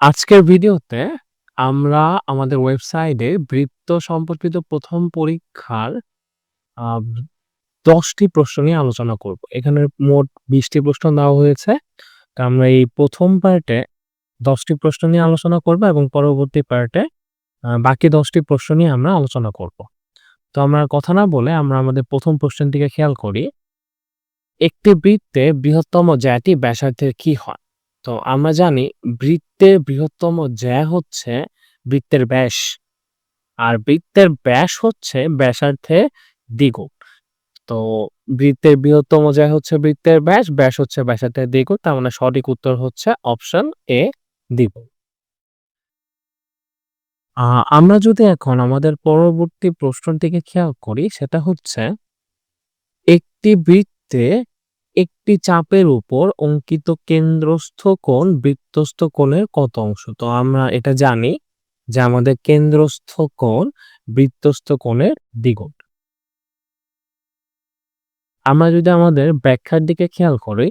আজকের ভিডিওতে আমরা আমাদের ওয়েবসাইটে বৃত্ত সম্পর্কিত প্রথম পরীক্ষার দশটি প্রশ্ন নিয়ে আলোচনা করব। এখানে মোট বিশটি প্রশ্ন দেওয়া হয়েছে। আমরা এই প্রথম পার্টে দশটি প্রশ্ন নিয়ে আলোচনা করব এবং পরবর্তী পার্টে বাকি দশটি প্রশ্ন নিয়ে আমরা আলোচনা করব। তো আমরা কথা না বলে আমরা আমাদের প্রথম প্রশ্নের দিকে খেয়াল করি। একটি বৃত্তে বৃহত্তম জ্যাটি ব্যাসার্ধের কি হয়? তো আমরা জানি বৃত্তের বৃহত্তম জ্যা হচ্ছে বৃত্তের ব্যাস। আর বৃত্তের ব্যাস হচ্ছে ব্যাসার্ধের দ্বিগুণ। তো বৃত্তের বৃহত্তম জ্যা হচ্ছে বৃত্তের ব্যাস, ব্যাস হচ্ছে ব্যাসার্ধের দ্বিগুণ। তার মানে সঠিক উত্তর হচ্ছে অপশন এ দ্বিগুণ। আমরা যদি এখন আমাদের পরবর্তী প্রশ্নটিকে খেয়াল করি সেটা হচ্ছে একটি বৃত্তে একটি চাপের উপর অঙ্কিত কেন্দ্রস্থ কোণ বৃত্তস্থ কোণের কত অংশ? তো আমরা এটা জানি যে আমাদের কেন্দ্রস্থ কোণ বৃত্তস্থ কোণের দ্বিগুণ। আমরা যদি আমাদের ব্যাখ্যার দিকে খেয়াল করি,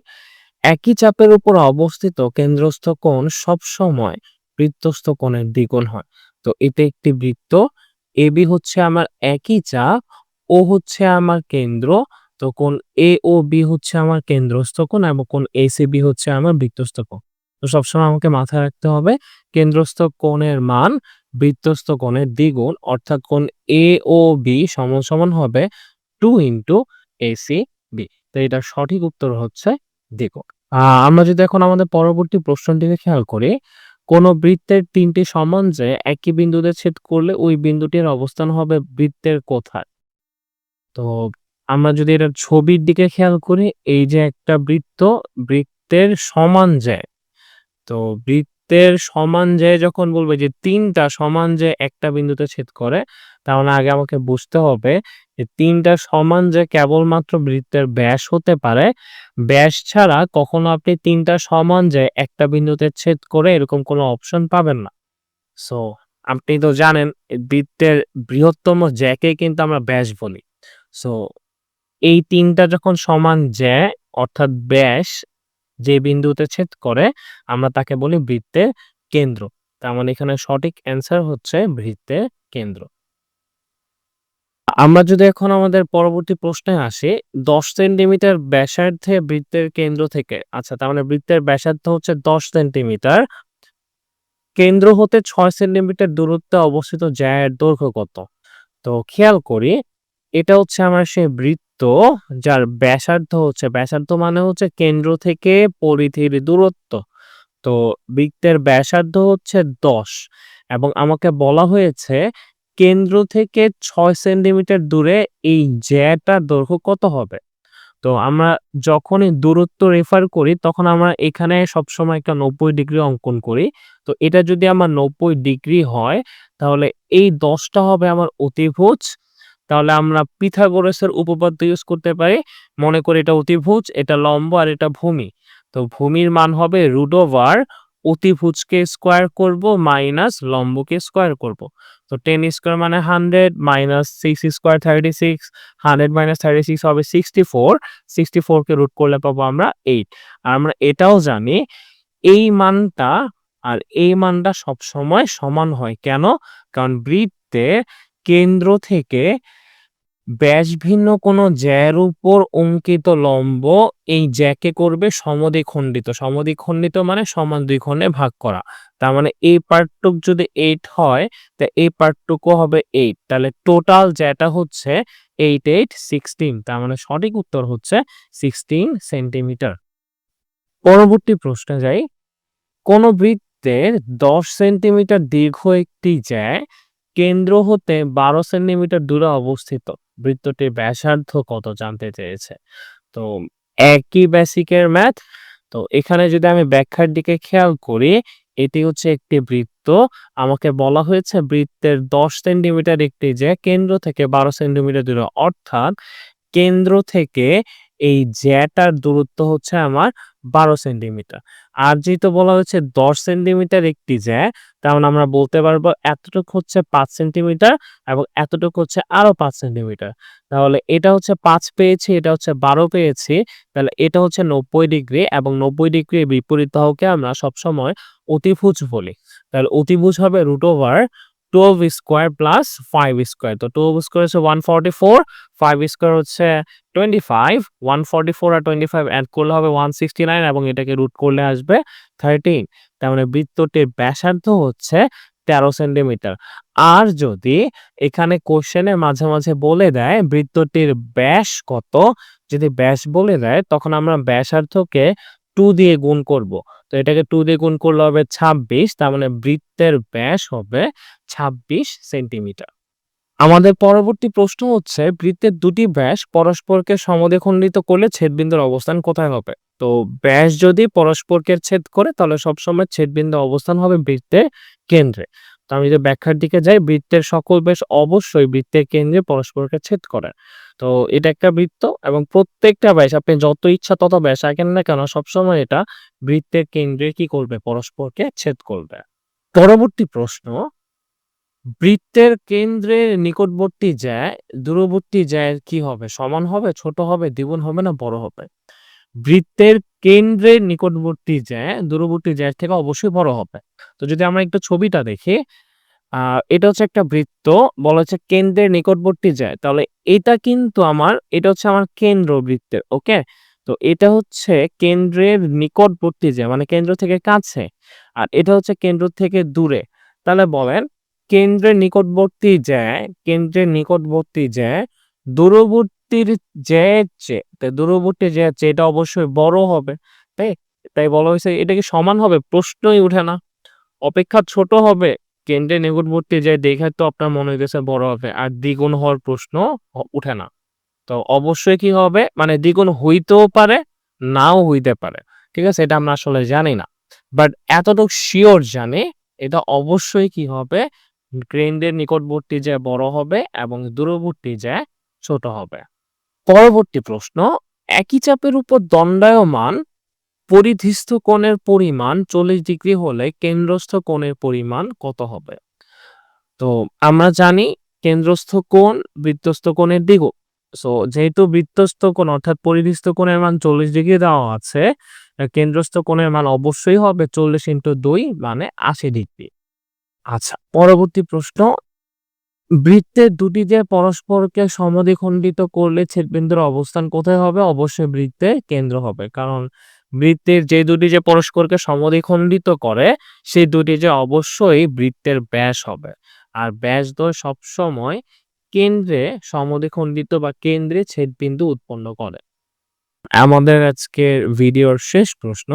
একই চাপের উপর অবস্থিত কেন্দ্রস্থ কোণ সবসময় বৃত্তস্থ কোণের দ্বিগুণ হয়। তো এটা একটি বৃত্ত। AB হচ্ছে আমার একই চাপ, ও হচ্ছে আমার কেন্দ্র। তো কোণ AOB হচ্ছে আমার কেন্দ্রস্থ কোণ এবং কোণ ACB হচ্ছে আমার বৃত্তস্থ কোণ। তো সবসময় আমাকে মাথায় রাখতে হবে কেন্দ্রস্থ কোণের মান বৃত্তস্থ কোণের দ্বিগুণ অর্থাৎ কোণ AOB সমান, সমান হবে 2 ইনটু ACB। তো এটার সঠিক উত্তর হচ্ছে দ্বিগুণ। আমরা যদি এখন আমাদের পরবর্তী প্রশ্নের দিকে খেয়াল করি, কোন বৃত্তের ৩ টি সমান জ্যা একই বিন্দুতে ছেদ করলে ওই বিন্দুটির অবস্থান হবে বৃত্তের কোথায়? তো আমরা যদি এটা ছবির দিকে খেয়াল করি, এই যে একটা বৃত্ত, বৃত্তের সমান জ্যা। তো বৃত্তের সমান জ্যা যখন বলবে যে তিনটা সমান যে একটা বিন্দুতে ছেদ করে, মানে আগে আমাকে বুঝতে হবে যে তিনটা সমান যে কেবলমাত্র বৃত্তের ব্যাস হতে পারে। ব্যাস ছাড়া কখনো আপনি তিনটা সমান যে একটা বিন্দুতে ছেদ করে এরকম কোনো অপশন পাবেন না। সো আপনি তো জানেন বৃত্তের বৃহত্তম জ্যাকে কিন্তু আমরা ব্যাস বলি। সো এই তিনটা যখন সমান জ্যা অর্থাৎ ব্যাস যে বিন্দুতে ছেদ করে আমরা তাকে বলি বৃত্তের কেন্দ্র। তার মানে এখানে সঠিক অ্যান্সার হচ্ছে বৃত্তের কেন্দ্র। আমরা যদি এখন আমাদের পরবর্তী প্রশ্নে আসি, ১০ সেন্টিমিটার ব্যাসার্ধে বৃত্তের কেন্দ্র থেকে আচ্ছা তার মানে বৃত্তের ব্যাসার্ধ হচ্ছে ১০ সেন্টিমিটার। কেন্দ্র হতে ছয় সেন্টিমিটার দূরত্বে অবস্থিত জ্যা দৈর্ঘ্য কত? তো খেয়াল করি, এটা হচ্ছে আমার সেই বৃত্ত, যার ব্যাসার্ধ হচ্ছে, ব্যাসার্ধ মানে হচ্ছে কেন্দ্র থেকে পরিধির দূরত্ব। তো বৃত্তের ব্যাসার্ধ হচ্ছে ১০ এবং আমাকে বলা হয়েছে কেন্দ্র থেকে ছয় সেন্টিমিটার দূরে এই জ্যাটার দৈর্ঘ্য কত হবে? তো আমরা যখনই দূরত্ব রেফার করি, তখন আমরা এখানে সবসময় একটা ৯০ ডিগ্রি অঙ্কন করি। তো এটা যদি আমার ৯০ ডিগ্রি হয়, তাহলে এই দশটা হবে আমার অতিভুজ। তাহলে আমরা পিথাগোরাসের উপপাদ্য ইউজ করতে পারি। মনে করি এটা অতিভুজ, এটা লম্ব আর এটা ভূমি। তো ভূমির মান হবে রুট ওভার অতিভুজকে স্কোয়ার করব মাইনাস লম্বকে স্কোয়ার করব। তো টেন স্কোয়ার মানে 100 মাইনাস 6 স্কয়ার 36 100 মাইনাস 36 হবে 64 64 কে রুট করলে পাবো আমরা এইট আর আমরা এটাও জানি এই মানটা আর এই মানটা সবসময় সমান হয়। কেন? কারণ বৃত্তে কেন্দ্র থেকে ব্যাস ভিন্ন কোনো জ্যার উপর অঙ্কিত লম্ব এই জ্যাকে করবে সমদ্বিখণ্ডিত। সমদ্বিখণ্ডিত মানে সমান ২ খণ্ডে ভাগ করা। তার মানে এই পার্টটুক যদি এইট হয় তা এই পার্টটুকু হবে এইট তাহলে টোটাল জ্যাটা হচ্ছে 8, 8, 16 তার মানে সঠিক উত্তর হচ্ছে 16 সেন্টিমিটার। পরবর্তী প্রশ্নে যাই। কোন বৃত্তের ১০ সেন্টিমিটার দীর্ঘ একটি জ্যা কেন্দ্র হতে ১২ সেন্টিমিটার দূরে অবস্থিত। বৃত্তটির ব্যাসার্ধ কত জানতে চেয়েছে। তো একই বেসিকের ম্যাথ। তো এখানে যদি আমি ব্যাখ্যার দিকে খেয়াল করি, এটি হচ্ছে একটি বৃত্ত। আমাকে বলা হয়েছে বৃত্তের ১০ সেন্টিমিটার একটি জ্যা কেন্দ্র থেকে ১২ সেন্টিমিটার দূরে। অর্থাৎ কেন্দ্র থেকে এই জ্যাটার দূরত্ব হচ্ছে আমার বারো সেন্টিমিটার। আর যেহেতু বলা হচ্ছে দশ সেন্টিমিটার একটি জ্যা তেমন আমরা বলতে পারব এতটুকু হচ্ছে পাঁচ সেন্টিমিটার এবং এতটুকু হচ্ছে আরও পাঁচ সেন্টিমিটার। তাহলে এটা হচ্ছে পাঁচ পেয়েছি, এটা হচ্ছে বারো পেয়েছি, তাহলে এটা হচ্ছে নব্বই ডিগ্রি এবং নব্বই ডিগ্রির বিপরীত বাহুকে আমরা সবসময় অতিভুজ বলি। তাহলে অতিভুজ হবে root over twelve square plus five square তো টুয়েলভ স্কোয়ার হচ্ছে one forty four five square হচ্ছে twenty five one forty four আর টোয়েন্টি ফাইভ অ্যাড করলে হবে ওয়ান সিক্সটি নাইন এবং এটাকে রুট করলে আসবে থার্টিন তার মানে বৃত্তটির ব্যাসার্ধ হচ্ছে তেরো সেন্টিমিটার। আর যদি এখানে কোশ্চেনের মাঝে মাঝে বলে দেয় বৃত্তটির ব্যাস কত, যদি ব্যাস বলে দেয়, তখন আমরা ব্যাসার্ধকে টু দিয়ে গুণ করব। তো এটাকে টু দিয়ে গুণ করলে হবে ছাব্বিশ, তার মানে বৃত্তের ব্যাস হবে ছাব্বিশ সেন্টিমিটার। আমাদের পরবর্তী প্রশ্ন হচ্ছে, বৃত্তের দুটি ব্যাস পরস্পরকে সমদ্বিখণ্ডিত করলে ছেদবিন্দুর অবস্থান কোথায় হবে? তো ব্যাস যদি পরস্পরকে ছেদ করে, তাহলে সবসময় ছেদবিন্দু অবস্থান হবে বৃত্তের কেন্দ্রে। তো আমি যদি ব্যাখ্যার দিকে যাই, বৃত্তের সকল বেশ অবশ্যই বৃত্তের কেন্দ্রে পরস্পরকে ছেদ করে। তো এটা একটা বৃত্ত এবং প্রত্যেকটা ব্যাস, আপনি যত ইচ্ছা তত ব্যাস আঁকেন না কেন সবসময় এটা বৃত্তের কেন্দ্রে কি করবে? পরস্পরকে ছেদ করবে। পরবর্তী প্রশ্ন, বৃত্তের কেন্দ্রের নিকটবর্তী জ্যায় দূরবর্তী জ্যায়ের কি হবে? সমান হবে, ছোট হবে, দ্বিগুণ হবে না, বড় হবে? বৃত্তের কেন্দ্রের নিকটবর্তী জ্যায় দূরবর্তী জ্যায়ের থেকে অবশ্যই বড় হবে। তো যদি আমরা একটু ছবিটা দেখি এটা হচ্ছে একটা বৃত্ত, বলা হচ্ছে কেন্দ্রের নিকটবর্তী জ্যায় তাহলে এটা কিন্তু আমার, এটা হচ্ছে আমার কেন্দ্র বৃত্তের, ওকে? তো এটা হচ্ছে কেন্দ্রের নিকটবর্তী জ্যায় মানে কেন্দ্র থেকে কাছে, আর এটা হচ্ছে কেন্দ্র থেকে দূরে। তাহলে বলেন, কেন্দ্রের নিকটবর্তী জ্যায় কেন্দ্রের নিকটবর্তী জ্যায় দূরবর্তীর জ্যায়ের চেয়ে দূরবর্তী যে চেয়ে, এটা অবশ্যই বড় হবে। তাই তাই বলা হয়েছে, এটা কি সমান হবে? প্রশ্নই উঠে না। অপেক্ষা ছোট হবে কেন্দ্রের নিকটবর্তী যে দেখে তো আপনার মনে হইতেছে বড় হবে। আর দ্বিগুণ হওয়ার প্রশ্ন উঠে না। তো অবশ্যই কি হবে? মানে দ্বিগুণ হইতেও পারে, নাও হইতে পারে। ঠিক আছে? এটা আমরা আসলে জানি না। বাট এতটুকু শিওর জানি, এটা অবশ্যই কি হবে? কেন্দ্রের নিকটবর্তী যে বড় হবে এবং দূরবর্তী যে ছোট হবে। পরবর্তী প্রশ্ন, একই চাপের উপর দণ্ডায়মান পরিধিস্থ কোণের পরিমাণ চল্লিশ ডিগ্রি হলে কেন্দ্রস্থ কোণের পরিমাণ কত হবে? তো আমরা জানি কেন্দ্রস্থ কোণ বৃত্তস্থ কোণের দ্বিগুণ সো যেহেতু বৃত্তস্থ কোণ অর্থাৎ পরিধিস্থ কোণের মান চল্লিশ ডিগ্রি দেওয়া আছে, কেন্দ্রস্থ কোণের মান অবশ্যই হবে চল্লিশ ইন্টু দুই মানে আশি ডিগ্রি। আচ্ছা পরবর্তী প্রশ্ন বৃত্তের দুটি যে পরস্পরকে সমদ্বিখণ্ডিত করলে ছেদবিন্দুর অবস্থান কোথায় হবে? অবশ্যই বৃত্তের কেন্দ্র হবে। কারণ বৃত্তের যে দুটি যে পরস্পরকে সমদ্বিখণ্ডিত করে, সেই দুটি যে অবশ্যই বৃত্তের ব্যাস হবে। আর ব্যাস দ্বয় সবসময় কেন্দ্রে সমদ্বিখণ্ডিত বা কেন্দ্রে ছেদবিন্দু উৎপন্ন করে। আমাদের আজকের ভিডিওর শেষ প্রশ্ন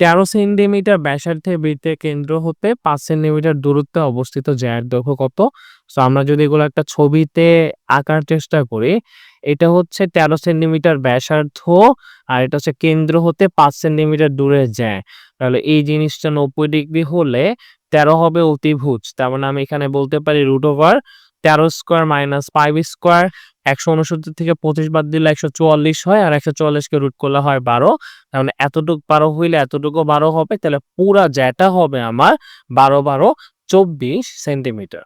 তেরো সেন্টিমিটার ব্যাসার্ধে বৃত্তের কেন্দ্র হতে পাঁচ সেন্টিমিটার দূরত্বে অবস্থিত জ্যায়ের দৈর্ঘ্য কত? তো আমরা যদি এগুলো একটা ছবিতে আঁকার চেষ্টা করি, এটা হচ্ছে তেরো সেন্টিমিটার ব্যাসার্ধ আর এটা হচ্ছে কেন্দ্র হতে পাঁচ সেন্টিমিটার দূরে যায় তাহলে এই জিনিসটা নব্বই ডিগ্রি হলে তেরো হবে অতিভুজ। তার মানে আমি এখানে বলতে পারি রুট ওভার তেরো স্কোয়ার মাইনাস ফাইভ স্কোয়ার একশো উনসত্তর থেকে পঁচিশ বাদ দিলে একশো চুয়াল্লিশ হয় আর একশো চুয়াল্লিশকে রুট করলে হয় বারো। তাহলে এতটুক বারো হইলে এতটুকু বারো হবে, তাহলে পুরা যেটা হবে আমার বারো বারো চব্বিশ সেন্টিমিটার